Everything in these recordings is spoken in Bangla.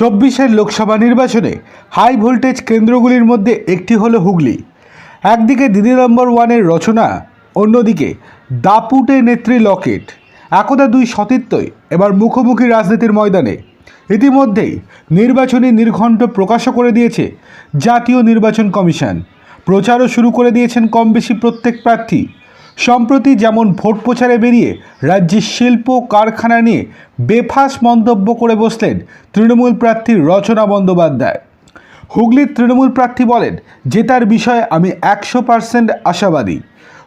চব্বিশের লোকসভা নির্বাচনে হাই ভোল্টেজ কেন্দ্রগুলির মধ্যে একটি হলো হুগলি। একদিকে দিদি নম্বর ওয়ানের রচনা, অন্যদিকে দাপুটে নেত্রী লকেট। একদা দুই সতীর্থই এবার মুখোমুখি রাজনীতির ময়দানে। ইতিমধ্যেই নির্বাচনী নির্ঘণ্ট প্রকাশও করে দিয়েছে জাতীয় নির্বাচন কমিশন। প্রচারও শুরু করে দিয়েছেন কম বেশি প্রত্যেক প্রার্থী। সম্প্রতি যেমন ভোট প্রচারে বেরিয়ে রাজ্যের শিল্প কারখানা নিয়ে বেফাস মন্তব্য করে বসলেন তৃণমূল প্রার্থী রচনা বন্দ্যোপাধ্যায়। হুগলির তৃণমূল প্রার্থী বলেন, জেতার বিষয়ে আমি একশো পার্সেন্ট আশাবাদী।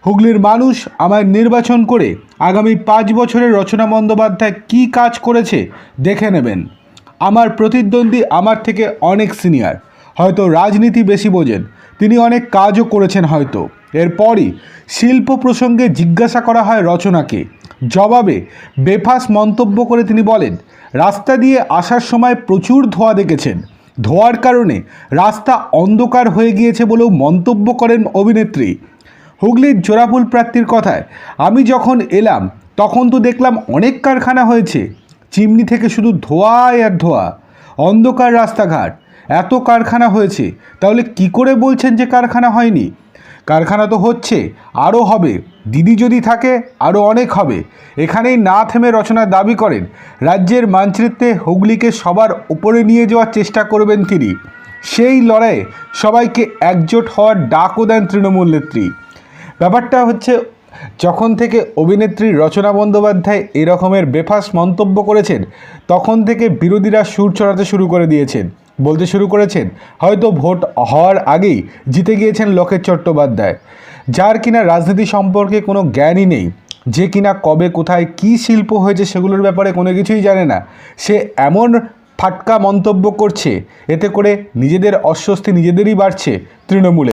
হুগলির মানুষ আমায় নির্বাচন করে আগামী পাঁচ বছরের রচনা বন্দ্যোপাধ্যায় কী কাজ করেছে দেখে নেবেন। আমার প্রতিদ্বন্দ্বী আমার থেকে অনেক সিনিয়র। হয়তো রাজনীতি বেশি বোঝেন। তিনি অনেক কাজও করেছেন হয়তো। এরপরই শিল্প প্রসঙ্গে জিজ্ঞাসা করা হয় রচনাকে। জবাবে বেফাস মন্তব্য করে তিনি বলেন, রাস্তা দিয়ে আসার সময় প্রচুর ধোঁয়া দেখেছেন। ধোঁয়ার কারণে রাস্তা অন্ধকার হয়ে গিয়েছে বলেও মন্তব্য করেন অভিনেত্রী। হুগলির জোড়াফুল প্রার্থীর কথায়, আমি যখন এলাম, তখন তো দেখলাম অনেক কারখানা হয়েছে। চিমনি থেকে শুধু ধোঁয়াই আর ধোঁয়া। অন্ধকার রাস্তাঘাট। এত কারখানা হয়েছে, তাহলে কি করে বলছেন যে কারখানা হয়নি? কারখানা তো হচ্ছে, আরও হবে। দিদি যদি থাকে, আরও অনেক হবে। এখানেই না থেমে রচনা দাবি করেন। রাজ্যের মানচিত্রে হুগলিকে সবার উপরে নিয়ে যাওয়ার চেষ্টা করবেন তিনি। সেই লড়াইয়ে সবাইকে একজোট হওয়ার ডাকও দেন তৃণমূল নেত্রী। ব্যাপারটা হচ্ছে, যখন থেকে অভিনেত্রী রচনা বন্দ্যোপাধ্যায় এরকমের রকমের বেফাস মন্তব্য করেছেন, তখন থেকে বিরোধীরা সুর চড়াতে শুরু করে দিয়েছেন। বলতে শুরু করেছেন, হয়তো ভোট হওয়ার আগেই জিতে গিয়েছেন লোকেশ চট্টোপাধ্যায়। যার কিনা রাজনীতি সম্পর্কে কোনো জ্ঞানই নেই, যে কিনা কবে, কোথায়, কি শিল্প হয়েছে সেগুলোর ব্যাপারে কোনো কিছুই জানে না। সে এমন ফাটকা মন্তব্য করছে, এতে করে নিজেদের অস্বস্তি নিজেদেরই বাড়ছে তৃণমূলে।